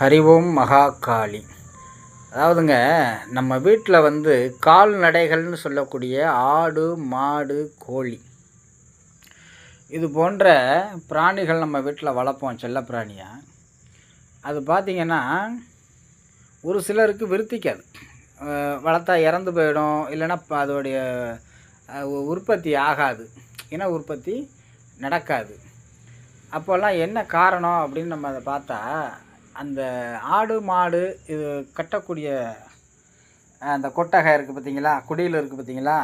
ஹரிஓம் மகாகாளி. அதாவதுங்க நம்ம வீட்டில் வந்து கால்நடைகள்னு சொல்லக்கூடிய ஆடு மாடு கோழி. இது போன்ற பிராணிகள் நம்ம வீட்டில் வளர்ப்போம் செல்ல பிராணியாக அது பார்த்திங்கன்னா ஒரு சிலருக்கு விருத்திக்காது. வளர்த்தா இறந்து போயிடும் இல்லைன்னா அதோடைய உ- உற்பத்தி ஆகாது. இன உற்பத்தி நடக்காது. அப்போல்லாம் என்ன காரணம் அப்படின்னு நம்ம அதை பார்த்தா அந்த ஆடு மாடு இது கட்டக்கூடிய அந்த கொட்டகை இருக்குது பார்த்தீங்களா குடியில் இருக்குது பார்த்தீங்களா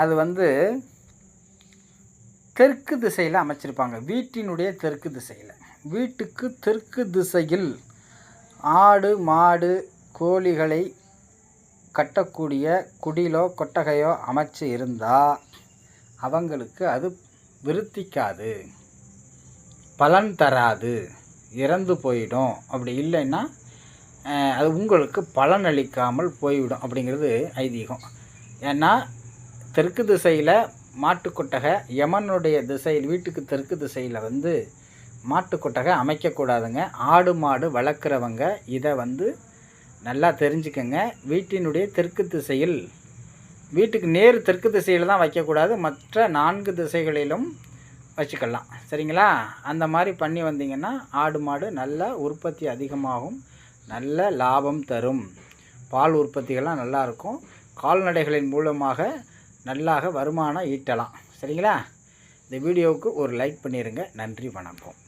அது வந்து தெற்கு திசையில் அமைச்சிருப்பாங்க. வீட்டினுடைய தெற்கு திசையில். வீட்டுக்கு தெற்கு திசையில் ஆடு மாடு கோழிகளை கட்டக்கூடிய குடிலோ கொட்டகையோ அமைச்சு இருந்தால் அவங்களுக்கு அது விருத்திக்காது. பலன் தராது. இறந்து போயிடும். அப்படி இல்லைன்னா அது உங்களுக்கு பலனளிக்காமல் போய்விடும் அப்படிங்கிறது ஐதீகம். ஏன்னா தெற்கு திசையில் மாட்டுக்கொட்டகை யமனுடைய திசையில் வீட்டுக்கு தெற்கு திசையில் வந்து மாட்டுக்கொட்டகை அமைக்கக்கூடாதுங்க. ஆடு மாடு வளர்க்குறவங்க இதை வந்து நல்லா தெரிஞ்சுக்கங்க. வீட்டினுடைய தெற்கு திசையில் வீட்டுக்கு நேர் தெற்கு திசையில் தான் வைக்கக்கூடாது. மற்ற நான்கு திசைகளிலும் வச்சுக்கலாம். சரிங்களா? அந்த மாதிரி பண்ணி வந்தீங்கன்னா ஆடு மாடு நல்ல உற்பத்தி அதிகமாகும். நல்ல லாபம் தரும். பால் உற்பத்திகள்லாம் நல்லாயிருக்கும். கால்நடைகளின் மூலமாக நல்லாக வருமானம் ஈட்டலாம். சரிங்களா? இந்த வீடியோவுக்கு ஒரு லைக் பண்ணிடுங்க நன்றி வணக்கம்.